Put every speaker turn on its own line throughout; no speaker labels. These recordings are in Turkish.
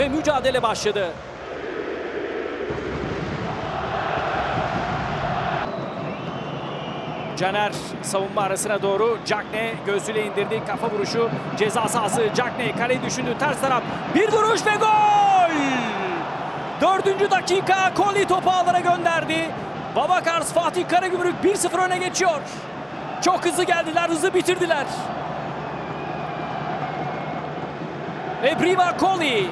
ve mücadele başladı. Caner savunma arasına doğru Cagne gözüyle indirdi. Kafa vuruşu ceza sahası. Cagne kaleyi düşündü. Ters taraf. Bir vuruş ve gol! Dördüncü dakika Koli topu ağlara gönderdi. Babakars Fatih Karagümrük 1-0 öne geçiyor. Çok hızlı geldiler, hızlı bitirdiler. Ve Prima Koli.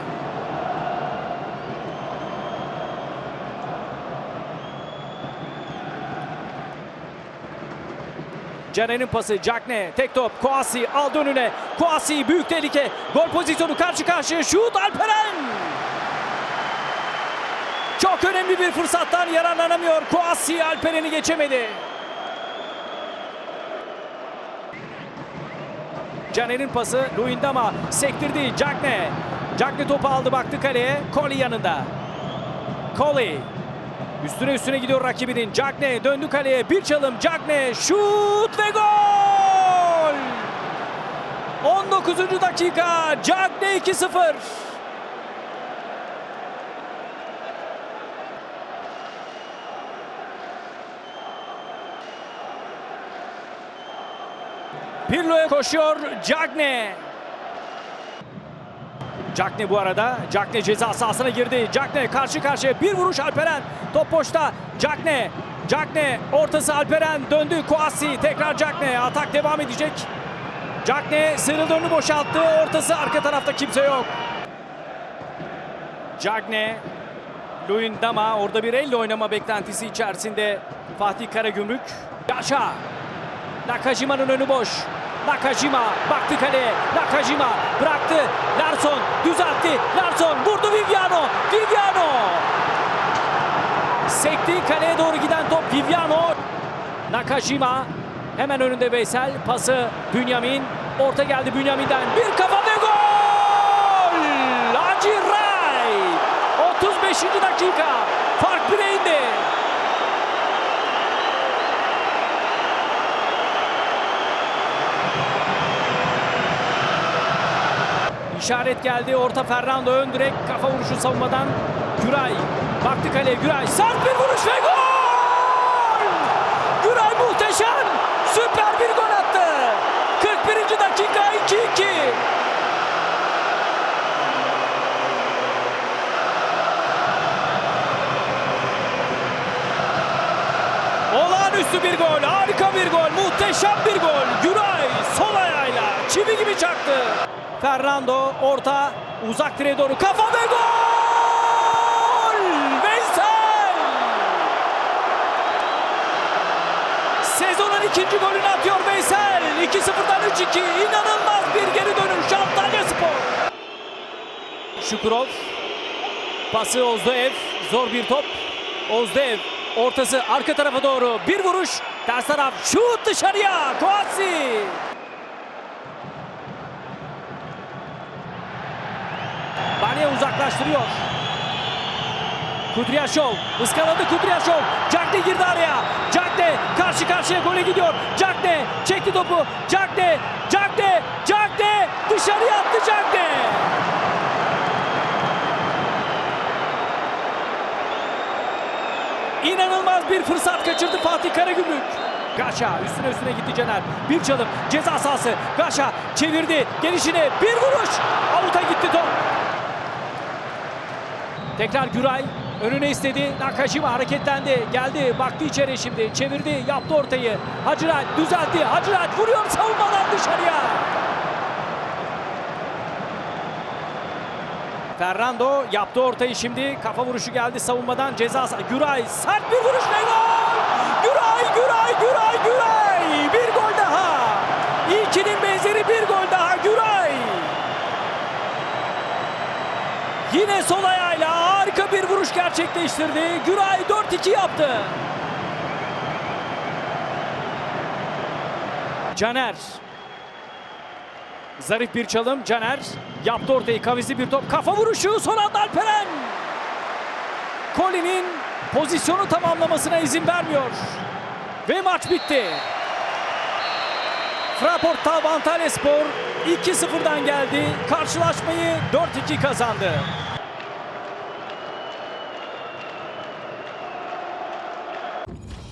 Caner'in pası Cagne tek top Koasi aldı önüne. Koasi büyük tehlike. Gol pozisyonu karşı karşıya şut Alperen! Çok önemli bir fırsattan yararlanamıyor. Koasi Alperen'i geçemedi. Caner'in pası Luindama sektirdi Cagne. Cagne topu aldı baktı kaleye Koli yanında. Koli Üstüne üstüne gidiyor rakibinin. Cagne döndü kaleye. Bir çalım. Cagne şut ve gol! 19. dakika. Cagne 2-0. Pirlo'ya koşuyor Cagne. Cagne bu arada. Cagne ceza sahasına girdi. Cagne karşı karşıya bir vuruş Alperen. Top boşta. Cagne. Cagne ortası Alperen döndü. Koasi tekrar Cagne. Atak devam edecek. Cagne sıyrıldı önünü boşalttı. Ortası arka tarafta kimse yok. Cagne. Luindama orada bir elle oynama beklentisi içerisinde Fatih Karagümrük. Yaşa. Nakajima'nın önü boş. Nakajima baktı kaleye. Nakajima bıraktı. Larson düzeltti. Larson vurdu Viviano. Viviano. Sekti kaleye doğru giden top Viviano. Nakajima hemen önünde Veysel. Pası Bünyamin. Orta geldi Bünyamin'den. Bir kafa ve gol! Hacı Ray. 35. dakika. Fark bire İşaret geldi. Orta Fernando ön direk. Kafa vuruşu savunmadan. Güray. Baktı kaleye. Güray. Sert bir vuruş ve gol! Güray muhteşem. Süper bir gol attı. 41. dakika 2-2. Olağanüstü bir gol. Harika bir gol. Muhteşem bir gol. Güray sol ayağıyla çivi gibi çaktı. Fernando orta uzak direğe doğru kafa ve gol! Veysel! Sezonun ikinci golünü atıyor Veysel. 2-0'dan 3-2. İnanılmaz bir geri dönüş Antalya Spor. Şukurov. Pası Ozdoev. Zor bir top. Ozdoev ortası arka tarafa doğru. Bir vuruş. Ters taraf şut dışarıya. Koasi. Uzaklaştırıyor. Kudryashov ıskaladı Kudryashov. Cagne girdi araya. Cagne karşı karşıya gole gidiyor. Cagne çekti topu. Cagne, Cagne, Cagne dışarıya attı Cagne. İnanılmaz bir fırsat kaçırdı Fatih Karagümrük. Gaşa üstüne üstüne gitti Caner. Bir çalım ceza sahası. Gaşa çevirdi gelişine bir vuruş. Avuta gitti top. Tekrar Güray önüne istedi. Nakajima hareketlendi. Geldi baktı içeri şimdi. Çevirdi yaptı ortayı. Hacırat düzeltti. Hacırat vuruyor savunmadan dışarıya. Fernando yaptı ortayı şimdi. Kafa vuruşu geldi savunmadan ceza sah- Güray sert bir vuruş ve gol! Güray, Güray, Güray, Güray! Bir gol daha! İlkinin benzeri bir gol daha Güray! Yine sol ayağıyla harika bir vuruş gerçekleştirdi. Güray 4-2 yaptı. Caner. Zarif bir çalım. Caner yaptı ortayı. Kavizi bir top. Kafa vuruşu. Son anda Alperen. Colin'in pozisyonu tamamlamasına izin vermiyor. Ve maç bitti. Fraport Tav Antalya Spor 2-0'dan geldi. Karşılaşmayı 4-2 kazandı. Thank you.